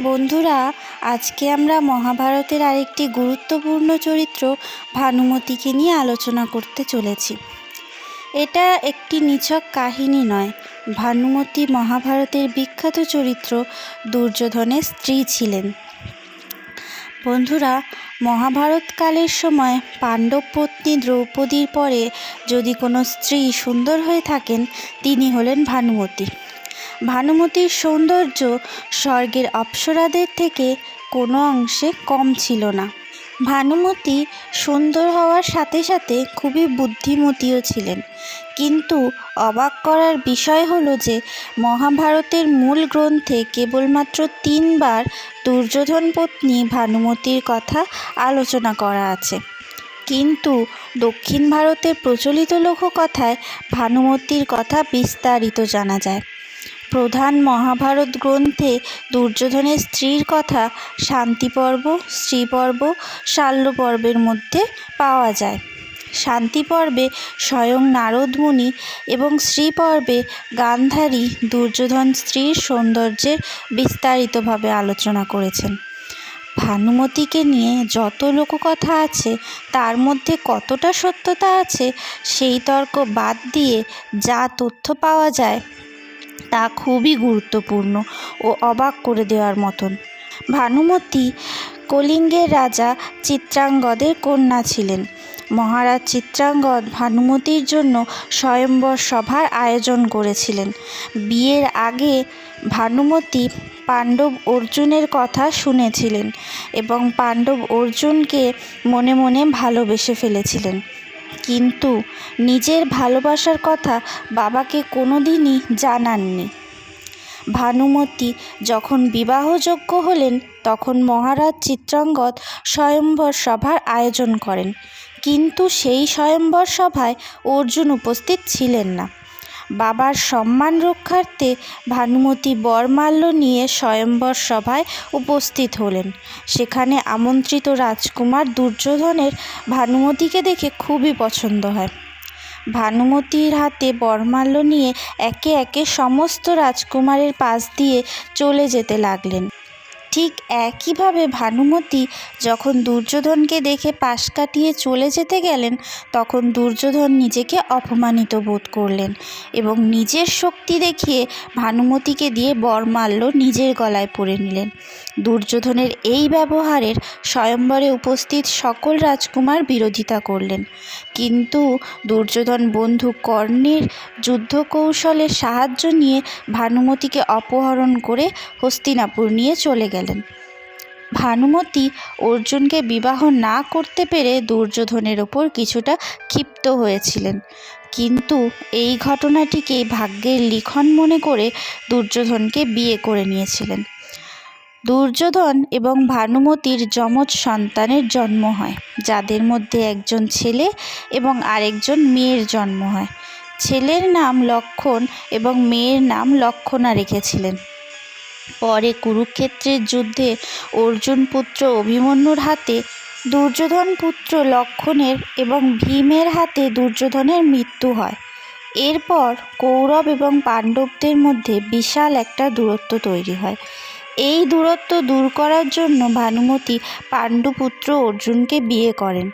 বন্ধুরা, আজকে আমরা মহাভারতের আরেকটি গুরুত্বপূর্ণ চরিত্র ভানুমতিকে নিয়ে আলোচনা করতে চলেছি। এটা একটি নিছক কাহিনী নয়। ভানুমতি মহাভারতের বিখ্যাত চরিত্র দুর্যোধনের স্ত্রী ছিলেন। বন্ধুরা, মহাভারতকালের সময় পাণ্ডব পত্নী দ্রৌপদীর পরে যদি কোনো স্ত্রী সুন্দর হয়ে থাকেন, তিনি হলেন ভানুমতী। ভানুমতির সৌন্দর্য স্বর্গের অপ্সরাদের থেকে কোনো অংশে কম ছিল না। ভানুমতি সুন্দর হওয়ার সাথে সাথে খুবই বুদ্ধিমতীও ছিলেন। কিন্তু অবাক করার বিষয় হলো যে, মহাভারতের মূল গ্রন্থে কেবলমাত্র তিনবার দুর্যোধন পত্নী ভানুমতির কথা আলোচনা করা আছে। কিন্তু দক্ষিণ ভারতের প্রচলিত লোককথায় ভানুমতির কথা বিস্তারিত জানা যায়। প্রধান মহাভারত গ্রন্থে দুর্যোধনের স্ত্রীর কথা শান্তি পর্ব স্ত্রীপর্ব শাল্য পর্বের মধ্যে পাওয়া যায়। শান্তি পর্বে স্বয়ং নারদ মুনি এবং শ্রী পর্বে গান্ধারী দুর্যোধন স্ত্রীর সৌন্দর্যের বিস্তারিতভাবে আলোচনা করেছেন। ভানুমতিকে নিয়ে যত লোককথা আছে, তার মধ্যে কতটা সত্যতা আছে, সেই তর্ক বাদ দিয়ে যা তথ্য পাওয়া যায় তা খুবই গুরুত্বপূর্ণ ও অবাক করে দেওয়ার মতন। ভানুমতি কলিঙ্গের রাজা চিত্রাঙ্গদের কন্যা ছিলেন। মহারাজ চিত্রাঙ্গদ ভানুমতির জন্য স্বয়ম্বর সভার আয়োজন করেছিলেন। বিয়ের আগে ভানুমতি পাণ্ডব অর্জুনের কথা শুনেছিলেন এবং পাণ্ডব অর্জুনকে মনে মনে ভালোবেসে ফেলেছিলেন। কিন্তু নিজের ভালোবাসার কথা বাবাকে কোনো দিনই জানাননি। ভানুমতি যখন বিবাহযোগ্য হলেন, তখন মহারাজ চিত্রাঙ্গদ স্বয়ম্বর সভার আয়োজন করেন। কিন্তু সেই স্বয়ম্বর সভায় অর্জুন উপস্থিত ছিলেন না। বাবার সম্মান রক্ষার্থে ভানুমতি বরমাল্য নিয়ে স্বয়ম্বর সভায় উপস্থিত হলেন। সেখানে আমন্ত্রিত রাজকুমার দুর্যোধনের ভানুমতিকে দেখে খুবই পছন্দ হয়। ভানুমতির হাতে বরমাল্য নিয়ে একে একে সমস্ত রাজকুমারের পাশ দিয়ে চলে যেতে লাগলেন। ঠিক একইভাবে ভানুমতি যখন দুর্যোধনকে দেখে পাশ কাটিয়ে চলে যেতে গেলেন, তখন দুর্যোধন নিজেকে অপমানিত বোধ করলেন এবং নিজের শক্তি দেখিয়ে ভানুমতিকে দিয়ে বর বরমাল্য নিজের গলায় পরে নিলেন। দুর্যোধনের এই ব্যবহারের স্বয়ম্বরে উপস্থিত সকল রাজকুমার বিরোধিতা করলেন। কিন্তু দুর্যোধন বন্ধু কর্ণের যুদ্ধ কৌশলের সাহায্য নিয়ে ভানুমতিকে অপহরণ করে হস্তিনাপুর নিয়ে চলে গেলেন। ভানুমতি অর্জুনকে বিবাহ না করতে পেরে দুর্যোধনের ওপর কিছুটা ক্ষিপ্ত হয়েছিলেন। কিন্তু এই ঘটনাটিকে ভাগ্যের লিখন মনে করে দুর্যোধনকে বিয়ে করে নিয়েছিলেন। দুর্যোধন এবং ভানুমতির যমজ সন্তানের জন্ম হয়, যাদের মধ্যে একজন ছেলে এবং আরেকজন মেয়ের জন্ম হয়। ছেলের নাম লক্ষণ এবং মেয়ের নাম লক্ষণা রেখেছিলেন। পরে কুরুক্ষেত্রের যুদ্ধে অর্জুন পুত্র অভিমন্যুর হাতে, দুর্যোধন পুত্র লক্ষণের এবং ভীমের হাতে দুর্যোধনের মৃত্যু হয়। এরপর কৌরব এবং পাণ্ডবদের মধ্যে বিশাল একটা দূরত্ব তৈরি হয়। এই দূরত্ব দূর করার জন্য ভানুমতি পাণ্ডুপুত্র অর্জুনকে বিয়ে করেন।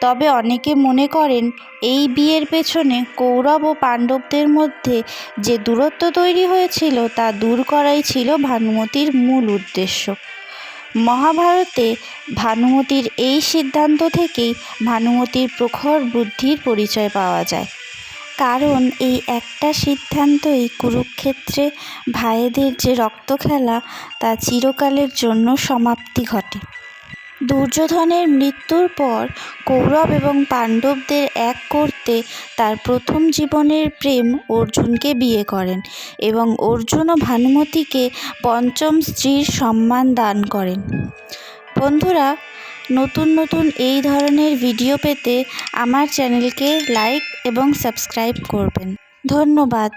তবে অনেকে মনে করেন এই বিয়ের পেছনে কৌরব ও পাণ্ডবদের মধ্যে যে দূরত্ব তৈরি হয়েছিল তা দূর করাই ছিল ভানুমতির মূল উদ্দেশ্য। মহাভারতে ভানুমতির এই সিদ্ধান্ত থেকেই ভানুমতির প্রখর বুদ্ধির পরিচয় পাওয়া যায়। কারণ এই একটা সিদ্ধান্তই কুরুক্ষেত্রে ভাইদের যে রক্ত খেলা তা চিরকালের জন্য সমাপ্তি ঘটে। দুর্যোধনের মৃত্যুর পর কৌরব এবং পাণ্ডবদের এক করতে তার প্রথম জীবনের প্রেম অর্জুনকে বিয়ে করেন এবং অর্জুন ও ভানুমতিকে পঞ্চম স্ত্রীর সম্মান দান করেন। বন্ধুরা, নতুন নতুন এই ধরনের ভিডিও পেতে আমার চ্যানেলকে লাইক এবং সাবস্ক্রাইব করবেন। ধন্যবাদ।